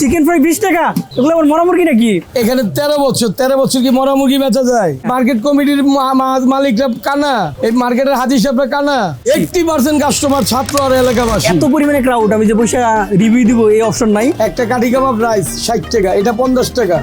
Chicken fry বিশ টাকা? এগুলো আমার মরা মুরগি নাকি? এখানে তেরো বছর তেরো বছর কি মরা মুরগি বেচা যায়? মার্কেট কমিটির মালিকরা কানা? এই মার্কেটের হাজি সাহেবরা কানা? এইটটি পার্সেন্ট কাস্টমার ছাত্র আর এলাকাবাসী। এত পরিমাণে ক্রাউড আমি যে পয়সা রিভিউ দিব এই অপশন নাই। একটা কাঠি কাবাব রাইস ষাট টাকা এটা পঞ্চাশ টাকা।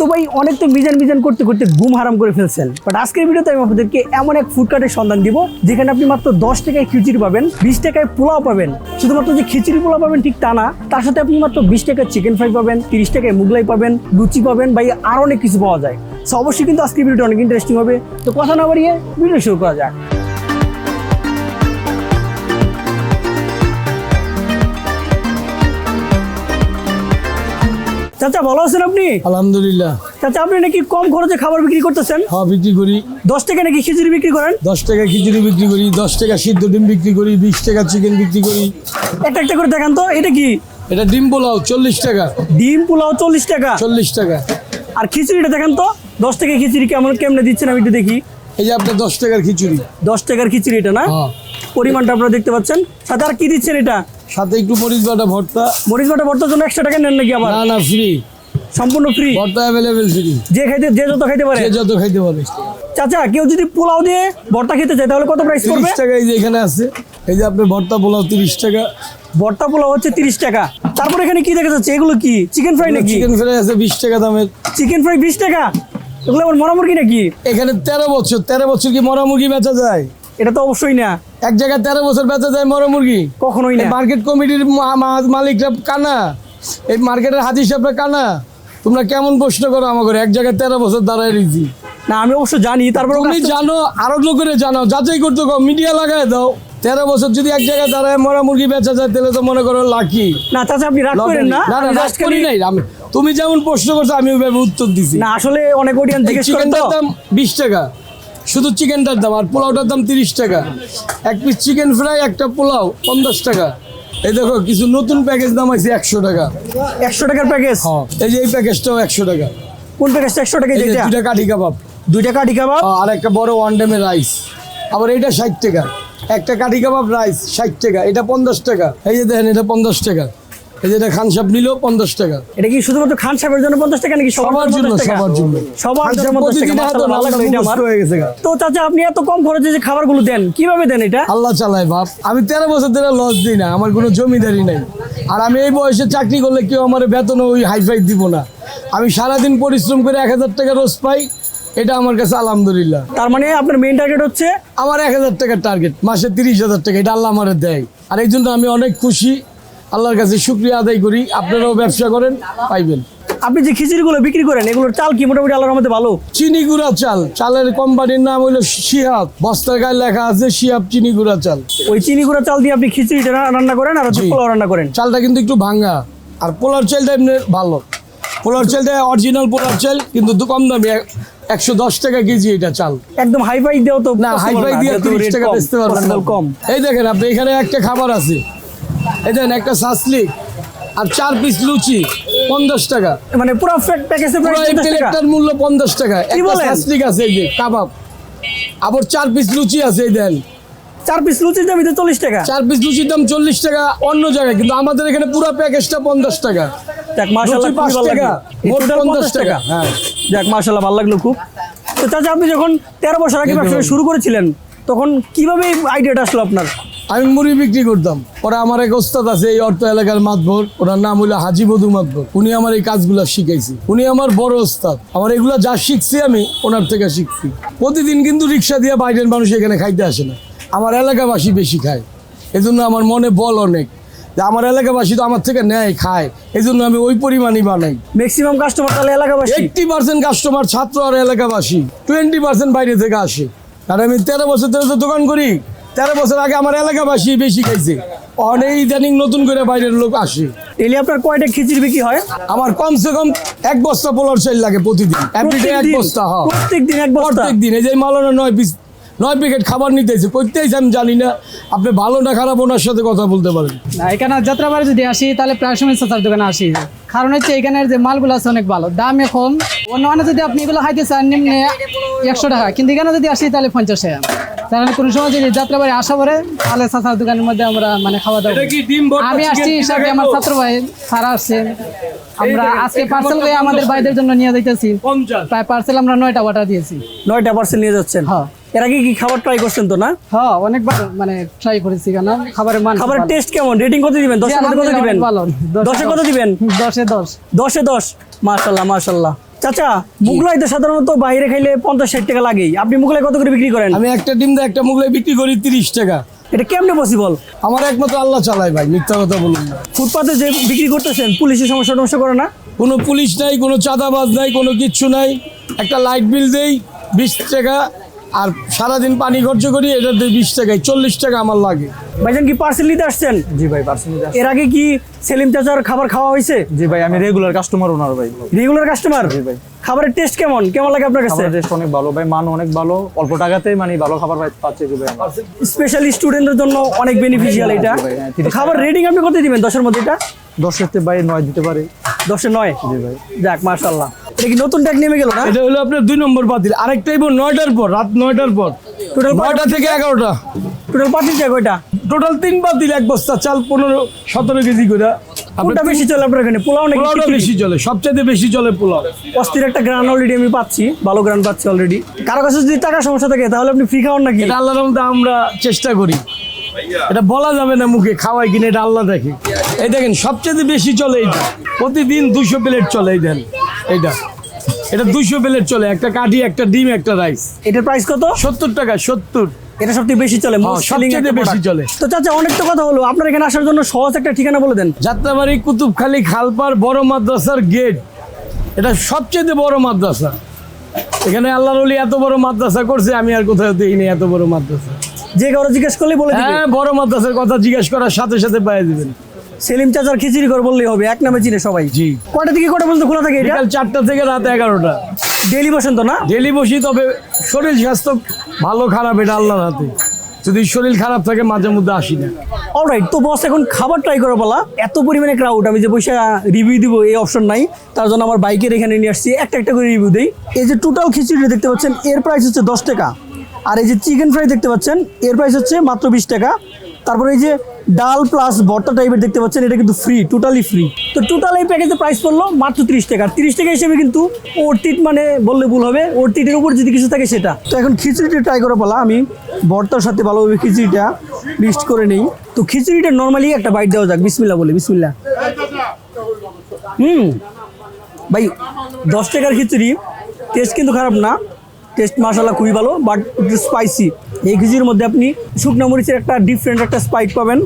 তো ভাই অনেক তো মিজান মিজান করতে করতে ঘুম হারাম করে ফেলছেন। বাট আজকের ভিডিওতে আমি আপনাদেরকে এমন এক ফুড কার্টের সন্ধান দিব, যেখানে আপনি মাত্র দশ টাকায় খিচুড়ি পাবেন, বিশ টাকায় পোলাও পাবেন। শুধুমাত্র যে খিচুড়ি পোলাও পাবেন ঠিক তা না, তার সাথে আপনি মাত্র বিশ টাকায় চিকেন ফ্রাই পাবেন, তিরিশ টাকায় মুগলাই পাবেন, লুচি পাবেন ভাই আরও অনেক কিছু পাওয়া যায়। সো অবশ্যই কিন্তু আজকের ভিডিওটা অনেক ইন্টারেস্টিং হবে। তো কথা না বাড়িয়ে ভিডিও শুরু করা যাক। চাচা ভালো আছেন আপনি? আলহামদুলিল্লাহ। চাচা আপনি নাকি কম খরচে খাবার বিক্রি করতেছেন? খাওয়া বিক্রি করি। দশ টাকা নাকি খিচুড়ি বিক্রি করেন? দশ টাকা খিচুড়ি বিক্রি করি দশ টাকা সিদ্ধ ডিম বিক্রি করি বিশ টাকা চিকেন বিক্রি করি। একটা একটা করে দেখান তো এটা কি? এটা ডিম পোলাও চল্লিশ টাকা। ডিম পোলাও চল্লিশ টাকা? চল্লিশ টাকা। আর খিচুড়িটা দেখান তো দশ টাকা খিচুড়ি কেমন কেমনে দিচ্ছেন আমি একটু দেখি। এই যে আপনার দশ টাকার খিচুড়ি। দশ টাকার খিচুড়ি এটা না? হ্যাঁ। পরিমাণটা আপনারা দেখতে পাচ্ছেন। সাথে আর কি দিচ্ছেন এটা? সাথে একটু মরিচ বাটা ভর্তা। মরিচ বাটা ভর্তার জন্য একশো টাকা নেন নাকি আবার? না না ফ্রি সম্পূর্ণ ফ্রি ভর্তা অ্যাভেলেবেল ফ্রি যে খাইতে যে যত খাইতে পারে? যে যত খাইতে পারে। চাচা কেউ যদি পোলাও দিয়ে ভর্তা খেতে চায় তাহলে কত প্রাইস পড়বে? টাকা এই যে এখানে আছে। এই যে আপনার ভর্তা পোলাও তিরিশ টাকা। ভর্তা পোলাও হচ্ছে তিরিশ টাকা। তারপর এখানে কি দেখা যাচ্ছে? এগুলো কি? চিকেন ফ্রাই নাকি? চিকেন ফ্রাই আছে বিশ টাকা দামের। চিকেন ফ্রাই বিশ টাকা? এগুলো আমার মরা মুরগি নাকি? এখানে তেরো বছর তেরো বছর কি মরা মুরগি বেচা যায়? এটা তো অবশ্যই না। এক জায়গায় তেরো বছর বেচা যায় মরা মুরগি কখনোই না। মার্কেট কমিটির মালিকরা কানা? এই মার্কেটের হাজি সাহেবরা কানা? তোমরা কেমন প্রশ্ন করো আমাকে এক জায়গায় তেরো বছর দাঁড়ায় রয়েছি। না আমি অবশ্য জানি তারপর তুমি জানো আরও লোকের জানো যাচাই করতে কও মিডিয়া লাগায় দাও। তেরো বছর যদি এক জায়গায় দাঁড়ায় মরা মুরগি বেচা যায় তাহলে তো মনে করো লাকি। না তাছাড়া আপনি রাগ করেন না। না না রাগ করি নাই আমি তুমি যেমন প্রশ্ন করছ আমি ওইভাবে উত্তর দিছি। না আসলে অনেক অডিয়েন্স জিজ্ঞেস করেন তো। চিকেনটার দাম বিশ টাকা। শুধু চিকেনটার দাম আর পোলাওটার দাম তিরিশ টাকা। এক পিস চিকেন ফ্রাই একটা পোলাও পঞ্চাশ টাকা। এই দেখো কিছু নতুন প্যাকেজ দাম আছে একশো টাকা। একশো টাকার প্যাকেজ হ্যাঁ এই যে এই প্যাকেজটাও একশো টাকা। কোন প্যাকেজটা একশো টাকা এই যে যেটা? দুটা কাঠি কাবাব। দুইটা কাঠি কাবাব? হ্যাঁ, আর একটা বড় ওয়ান ডেমের রাইস আবার এটা ষাট টাকা। একটা কাঠি কাবাব রাইস ষাট টাকা এটা পঞ্চাশ টাকা। এই যে দেখেন এটা পঞ্চাশ টাকা। এই যে এটা নিল পঞ্চাশ টাকা। এটা কি শুধুমাত্র খান সাহেবের জন্য পঞ্চাশ টাকা নাকি সবার জন্য সবার জন্য। জন্য তো চাচা আপনি এত কম খরচে যে খাবারগুলো দেন কীভাবে দেন এটা? আল্লাহ চালায় বাপ। আমি তেরো বছর ধরে লস দিই না আমার কোনো জমিদারি নাই। আর আমি এই বয়সে চাকরি করলে কেউ আমার বেতন ওই হাইফাই দিব না। আমি সারাদিন পরিশ্রম করে এক হাজার টাকা রোজ পাই এটা আমার কাছে আলহামদুলিল্লাহ। তার মানে আপনার মেইন টার্গেট হচ্ছে? আমার এক হাজার টাকার টার্গেট মাসে তিরিশ হাজার টাকা এটা আল্লাহ আমার দেয়। আর এই জন্য আমি অনেক খুশি। আল্লাহর কাছে শুক্রিয়া আদায় করি। আপনারাও ব্যবসা করেন পাইবেন। আপনি যে খিচুড়িগুলো বিক্রি করেন এগুলোর চাল কি মোটামুটি আল্লাহর মধ্যে ভালো? চিনি গুঁড়া চাল। চালের কোম্পানির নাম হলো শিহাব। বস্তার গায়ে লেখা আছে শিহাব চিনি গুঁড়া চাল। ওই চিনি গুঁড়া চাল দিয়ে আপনি খিচুড়িটা রান্না করেন আর হচ্ছে পোলাও রান্না করেন? চালটা কিন্তু একটু ভাঙা আর পোলার চালটা এমনি ভালো। পোলার চালটা অরিজিনাল পোলার চাল কিন্তু দু কম দামি একশো দশ টাকা কেজি এটা চাল। একদম হাই ফাই দেও তো না possible হাই ফাই দিয়ে তিরিশ টাকা বেচতে পারবেন কম। এই দেখেন আপনি এখানে একটা খাবার আছে। এই দেখেন একটা সাসলিক আর চার পিস লুচি পঞ্চাশ টাকা। মানে পুরো এই প্লেটটার মূল্য পঞ্চাশ টাকা। একটা? সাসলিক আছে এই যে কাবাব। আবার চার পিস লুচি আছে এই দেন চার পিস লুচির দাম তো চল্লিশ টাকা? চার পিস লুচির দাম চল্লিশ টাকা অন্য জায়গায়। কিন্তু আমাদের এখানে পুরো প্যাকেজটা পঞ্চাশ টাকা। যাক মাশাআল্লাহ লুচি পাঁচ ভালো টাকা, মোট পঞ্চাশ টাকা। হ্যাঁ। যাক মাশাআল্লাহ ভালো লাগল খুব। তো চাচা আপনি যখন তেরো বছর আগে ব্যবসা শুরু করেছিলেন তখন কীভাবে আইডিয়াটা আসলো আপনার? আমি মুড়ি বিক্রি করতাম। পরে আমার এক ওস্তাদ আছে এই অর্থ এলাকার মাতবর। ওনার নাম হলো হাজি বধু মাতবর। উনি আমার এই কাজগুলো শিখাইছে। উনি আমার বড় ওস্তাদ। আমার এগুলো যা শিখছি আমি ওনার থেকে শিখছি। প্রতিদিন কিন্তু রিক্সা দিয়ে বাইরের মানুষ এখানে খাইতে আসে না। আমার এলাকাবাসী বেশি খায়। এজন্য আমার মনে বল অনেক। যে আমার এলাকাবাসী তো আমার থেকে নেয় খায়। এই জন্য আমি ওই পরিমাণই বানাই। ম্যাক্সিমাম কাস্টমার তাহলে এলাকাবাসী? এইটটি পার্সেন্ট কাস্টমার ছাত্র আর এলাকাবাসী। টোয়েন্টি পার্সেন্ট বাইরে থেকে আসে। কারণ আমি তেরো বছর ধরে তো দোকান করি। তেরো বছর আগে আমার এলাকাবাসী বেশি খাইছে। অনেক ইদানিং নতুন করে বাইরের লোক আসে। ডেলি আপনার কয়টা খিচুড়ি বিক্রি হয়? আমার কমসে কম এক বস্তা পোলার চাল লাগে প্রতিদিন। এভরিডে এক? বস্তা হ্যাঁ। প্রত্যেকদিন এক বস্তা? প্রত্যেক দিন। এই যে মালানো নয় পিস নয় প্যাকেট খাবার নিতেছে। আমি জানি না। আপনি ভালো না খারাপ ওনার সাথে কথা বলতে পারেন। না এখানে যাত্রাবাড়ি যদি আসি তাহলে প্রায় সময় চাচার দোকানে আসি। কারণ হচ্ছে এখানের যে মালগুলো আছে অনেক ভালো। দামে কম অন্য অন্য যদি আপনি এগুলো খাইতে চান নিম্নে একশো টাকা। কিন্তু এখানে যদি আসি তাহলে পঞ্চাশ টাকা। তাহলে কোনো সময় যদি যাত্রাবাড়ি আসা পরে তাহলে চাচার দোকানের মধ্যে আমরা মানে খাওয়া দাওয়া করি। আমি আসছি টাকা আমার ছাত্র ভাই সারা আসছে। আমরা আজকে পার্সেল ভর্তা আমাদের ভাইদের জন্য নিয়ে যাইতেছি। প্রায় পার্সেল আমরা নয়টা অর্ডার দিয়েছি। নয়টা পার্সেন্ট নিয়ে যাচ্ছেন? হ্যাঁ। এর আগে কি খাবার ট্রাই করছেন তো না? হ্যাঁ অনেকবার মানে ট্রাই করেছি কেন খাবারের মান খাবারের টেস্ট কেমন? রেটিং কত দিবেন? কত দিবেন? অনেক ভালো। দশে কত দিবেন? দশে দশ। দশে দশ। মাশাল্লাহ মাশাল্লাহ চাচা মুগলাই তো সাধারণত বাইরে খাইলে পঞ্চাশ ষাট টাকা লাগেই। আপনি মুগলাই কত করে বিক্রি করেন? আমি একটা ডিম দিয়ে একটা মুগলাই বিক্রি করি তিরিশ টাকা। এটা কেমনে পসিবল আমার একমাত্র আল্লাহ চালায় ভাই মিথ্যা কথা বলুন ফুটপাতে যে বিক্রি করতেছেন পুলিশের সমস্যা টমস্যা করে না? কোনো পুলিশ নাই কোনো চাঁদাবাজ নাই কোনো কিচ্ছু নাই। একটা লাইট বিল দেই বিশ টাকা আর সারাদিন পানি খরচ করি এটা দেই বিশ টাকায় চল্লিশ টাকা আমার লাগে। ভাইজান কি পার্সেল নিতে আসছেন? জি ভাই পার্সেন্টেজ এর আগে কি সেলিম চাচার খাবার খাওয়া হয়েছে? জি ভাই আমি রেগুলার কাস্টমার ওনার ভাই। রেগুলার কাস্টমার জি ভাই। খাবারের টেস্ট কেমন? কেমন লাগে আপনার কাছে? টেস্ট অনেক ভালো ভাই মান অনেক ভালো। অল্প টাকাতে মানে ভালো খাবার পাচ্ছে কি ভাই স্পেশালি স্টুডেন্টদের জন্য অনেক বেনিফিশিয়াল এটা। হ্যাঁ, খাবার রেটিং আপনি কত দিবেন? দশের মধ্যে এটা? দশেরতে ভাই নয় দিতে পারি। দশে নয়? জি ভাই। যাক মাশাল্লাহ এটা কি নতুন ট্যাগ নেমে গেল না? এটা হলো আপনার দুই নম্বর বাতিল। আরেকটা ইবো নয়টার পর রাত নয়টার পর। টোটাল নয়টা থেকে এগারোটা। টোটাল পার্সেন্ট ট্যাগ ওইটা টোটাল তিন বাতিল এক বস্তা চাল পনেরো সতেরো কেজি করে। কোনটা বেশি চলে আপনার এখানে? পোলাও নাকি পোলাওটা বেশি চলে সবচেয়ে বেশি চলে পোলাও। অস্থির একটা গ্রান অলরেডি আমি পাচ্ছি ভালো গ্রান পাচ্ছি অলরেডি কারও কাছে যদি টাকা সমস্যা থাকে তাহলে আপনি ফ্রি খাওয়ান নাকি? এটা আল্লাহর মধ্যে আমরা চেষ্টা করি। এটা বলা যাবে না মুখে খাওয়াই কিনে এটা আল্লাহ দেখে। এই দেখেন সবচেয়ে বেশি চলে এইটা। প্রতিদিন দুশো প্লেট চলে এই দেন। এইটা। এটা দুশো প্লেট চলে একটা কাঠি একটা ডিম একটা রাইস। এটার প্রাইস কত? সত্তর টাকা সত্তর। এটা বেশি চলে হ্যাঁ, সবচেয়ে বেশি চলে। তো চাচা অনেক তো কথা হলো আপনার এখানে আসার জন্য সহজ একটা ঠিকানা বলে দেন। যাত্রাবাড়ি কুতুবখালী খালপার বড় মাদ্রাসার গেট এটা সবচেয়ে বড় মাদ্রাসা। এখানে আল্লাহর অলি এত বড় মাদ্রাসা করছে আমি আর কোথাও দেখিনি এত বড় মাদ্রাসা। যে কারও জিজ্ঞেস করলে বলে হ্যাঁ বড় মাদ্রাসার কথা জিজ্ঞেস করার সাথে সাথে পাই দিবেন। সেলিম চাচার খিচুড়ি ঘর বললেই হবে এক নামে চিনে সবাই। জি। কটা থেকে কটা পর্যন্ত খোলা থাকে এটা? বিকাল চারটা থেকে রাত এগারোটা। ডেলি বসেন তো না? ডেলি বসি তবে শরীর স্বাস্থ্য ভালো খারাপ এটা আল্লাহর হাতে। যদি শরীর খারাপ থাকে মাঝে মধ্যে আসি না। অলরাইট তো বস এখন খাবার ট্রাই করা বলা। এত পরিমাণে ক্রাউড আমি যে পয়সা রিভিউ দিব এই অপশন নাই। তার জন্য আমার বাইকের এখানে নিয়ে আসছি। একটা একটা করে রিভিউ দেই। এই যে টোটাল খিচুড়ি দেখতে পাচ্ছেন এর প্রাইস হচ্ছে দশ টাকা। আর এই যে চিকেন ফ্রাই দেখতে পাচ্ছেন এর প্রাইস হচ্ছে মাত্র বিশ টাকা। তারপরে এই যে ডাল প্লাস ভর্তা টাইপের দেখতে পাচ্ছেন, এটা কিন্তু ফ্রি টোটালি ফ্রি তো টোটাল এই প্যাকেজের প্রাইস পড়ল মাত্র তিরিশ টাকা। তিরিশ টাকা হিসেবে কিন্তু ওরতিট মানে বললে ভুল হবে ওরতিটের উপর যদি কিছু থাকে সেটা। তো এখন খিচুড়িটা ট্রাই করা পালা আমি ভর্তার সাথে ভালোভাবে খিচুড়িটা মিক্সড করে নেই। তো খিচুড়িটা নর্মালি একটা বাইট দেওয়া যাক বিসমিল্লা বলে বিসমিল্লা হুম। ভাই, দশ টাকার খিচুড়ি টেস্ট কিন্তু খারাপ না। টেস্ট মশলা খুবই ভালো বাট একটু স্পাইসি এই খিচুড়ির মধ্যে আপনি শুকনো মরিচের একটা ডিফারেন্ট একটা স্পাইক পাবেন।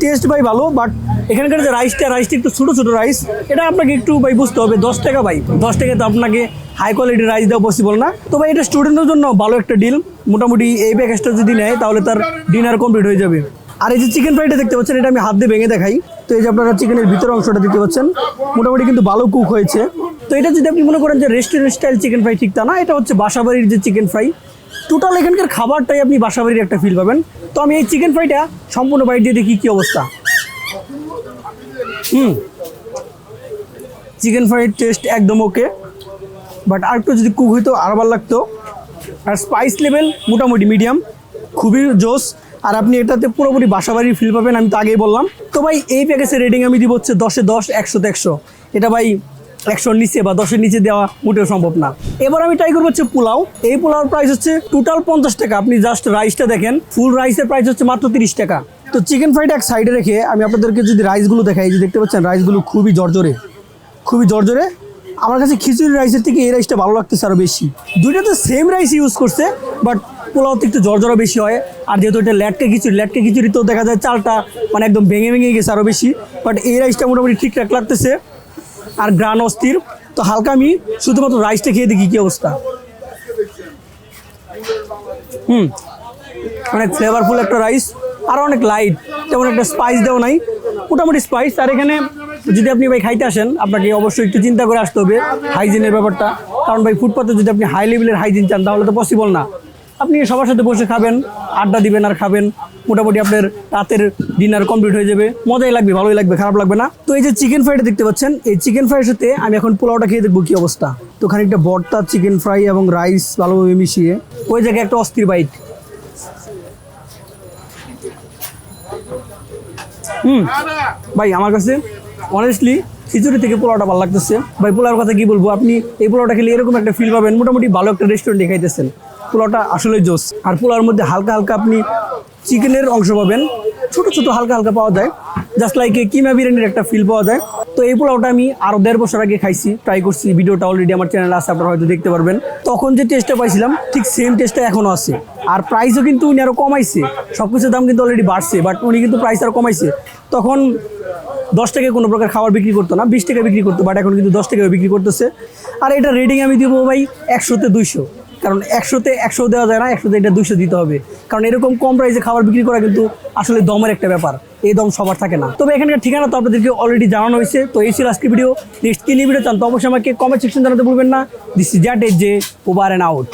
টেস্ট ভাই ভালো বাট এখানকার যে রাইসটা রাইসটা একটু ছোটো ছোটো রাইস এটা আপনাকে একটু ভাই বুঝতে হবে, দশ টাকা ভাই। দশ টাকা তো আপনাকে হাই কোয়ালিটির রাইস দেওয়া পসিবল না। তো ভাই এটা স্টুডেন্টের জন্য ভালো একটা ডিল মোটামুটি এই প্যাকেজটা যদি নেয়, তাহলে তার ডিনার কমপ্লিট হয়ে যাবে। আর এই যে চিকেন ফ্রাইটা দেখতে পাচ্ছেন, এটা আমি হাত দিয়ে ভেঙে দেখাই। তো এই যে আপনারা চিকেনের ভিতরের অংশটা দেখতে পাচ্ছেন, মোটামুটি কিন্তু ভালো কুক হয়েছে। তো এটা যদি আপনি মনে করেন যে রেস্টুরেন্ট স্টাইল চিকেন ফ্রাই ঠিক তা না, এটা হচ্ছে বাসাবাড়ির যে চিকেন ফ্রাই টোটাল এখানকার খাবারটাই আপনি বাসাবাড়ির একটা ফিল পাবেন। তো আমি এই চিকেন ফ্রাইটা সম্পূর্ণ বাইট দিয়ে দেখি কী অবস্থা। হুম। চিকেন ফ্রাইয়ের টেস্ট একদম ওকে বাট আর একটু যদি কুক হইতো আরও ভালো লাগতো। আর স্পাইস লেভেল মোটামুটি মিডিয়াম খুবই জোস। আর আপনি এটাতে পুরোপুরি বাসাবাড়ির ফিল পাবেন, আমি তো আগেই বললাম। তো ভাই, এই প্যাকেজের রেটিং আমি দিব হচ্ছে দশে দশ, একশোতে একশো। এটা ভাই একশোর নিচে বা দশের নিচে দেওয়া মোটেও সম্ভব না। এবার আমি ট্রাই করব হচ্ছে পোলাও। এই পোলাওর প্রাইস হচ্ছে টোটাল পঞ্চাশ টাকা। আপনি জাস্ট রাইসটা দেখেন ফুল রাইসের প্রাইস হচ্ছে মাত্র তিরিশ টাকা। তো চিকেন ফ্রাইড এক সাইডে রেখে আমি আপনাদেরকে যদি রাইসগুলো দেখাই যে দেখতে পাচ্ছেন রাইসগুলো খুবই জর্জরে খুবই জর্জরে। আমার কাছে খিচুড়ি রাইসের থেকে এই রাইসটা ভালো লাগতেছে আরও বেশি। দুইটা তো সেম রাইস ইউজ করছে বাট পোলাওতে একটু জর্জরা বেশি হয়। আর যেহেতু এটা ল্যাটকে খিচুড়ি ল্যাটকে খিচুড়ি তো দেখা যায় চালটা মানে একদম ভেঙে ভেঙে গেছে আরও বেশি। বাট এই রাইসটা মোটামুটি ঠিকঠাক লাগতেছে। আর গ্রান অস্থির। তো হালকা আমি শুধুমাত্র রাইসটা খেয়ে দেখি কী অবস্থা। হুম, অনেক ফ্লেভারফুল একটা রাইস আর অনেক লাইট তেমন একটা স্পাইস দেওয়া নাই। মোটামুটি স্পাইস আর এখানে যদি আপনি ভাই খাইতে আসেন, আপনাকে অবশ্যই একটু চিন্তা করে আসতে হবে হাইজিনের ব্যাপারটা। কারণ ভাই ফুটপাতে যদি আপনি হাই লেভেলের হাইজিন চান, তাহলে তো পসিবল না। আপনি সবার সাথে বসে খাবেন, আড্ডা দিবেন আর খাবেন। মোটামুটি আপনার রাতের ডিনার কমপ্লিট হয়ে যাবে। মজাই লাগবে, ভালোই লাগবে, খারাপ লাগবে না। তো এই যে চিকেন ফ্রাইটা দেখতে পাচ্ছেন, এই চিকেন ফ্রাইয়ের সাথে আমি এখন পোলাওটা খেয়ে দেখব কি অবস্থা। তো খানিকটা ভর্তা চিকেন ফ্রাই এবং রাইস ভালোভাবে মিশিয়ে। ওই জায়গায় একটা অস্থির বাইট হুম, ভাই, আমার কাছে অনেস্টলি খিচুড়ি থেকে পোলাওটা ভালো লাগতেছে। ভাই, পোলাওর কথা কি বলব, আপনি এই পোলাওটা খেলে এরকম একটা ফিল পাবেন, মোটামুটি ভালো একটা রেস্টুরেন্টে খাইতেছেন। পোলাওটা আসলে জোস আর পোলাওয়ার মধ্যে হালকা হালকা আপনি চিকেনের অংশ পাবেন। ছোট ছোট, হালকা হালকা পাওয়া যায়। জাস্ট লাইক কিমা বিরিয়ানির একটা ফিল পাওয়া যায়। তো এই পোলাওটা আমি আরও দেড় বছর আগে খাইছি ট্রাই করছি। ভিডিওটা অলরেডি আমার চ্যানেলে আছে, আপনারা হয়তো দেখতে পারবেন। তখন যে টেস্টটা পাইছিলাম, ঠিক সেম টেস্টটা এখনও আছে। আর প্রাইসও কিন্তু উনি আরও কমাইছে। সব কিছুর দাম কিন্তু অলরেডি বাড়ছে বাট উনি কিন্তু প্রাইস আরও কমাইছে। তখন দশ টাকায় কোনো প্রকার খাবার বিক্রি করতো না, বিশ টাকা বিক্রি করতো বাট এখন কিন্তু দশ টাকায় বিক্রি করতেছে। আর এটা রেটিং আমি দিব ভাই একশোতে দুইশো। কারণ একশোতে একশো দেওয়া যায় না, একশোতে এটা দুইশো দিতে হবে। কারণ এরকম কম প্রাইসে খাবার বিক্রি করা কিন্তু আসলে দমের একটা ব্যাপার। এই দম সবার থাকে না। তবে এখানকার ঠিকানা তো আপনাদেরকে অলরেডি জানানো হয়েছে। তো এই ছিল আজকে ভিডিও নেক্সট কি নিয়ে ভিডিও চান, তো অবশ্যই আমাকে কমেন্ট সেকশন জানাতে ভুলবেন না। দিস ইজ জ্যাট এজ জে ওভার অ্যান্ড আউট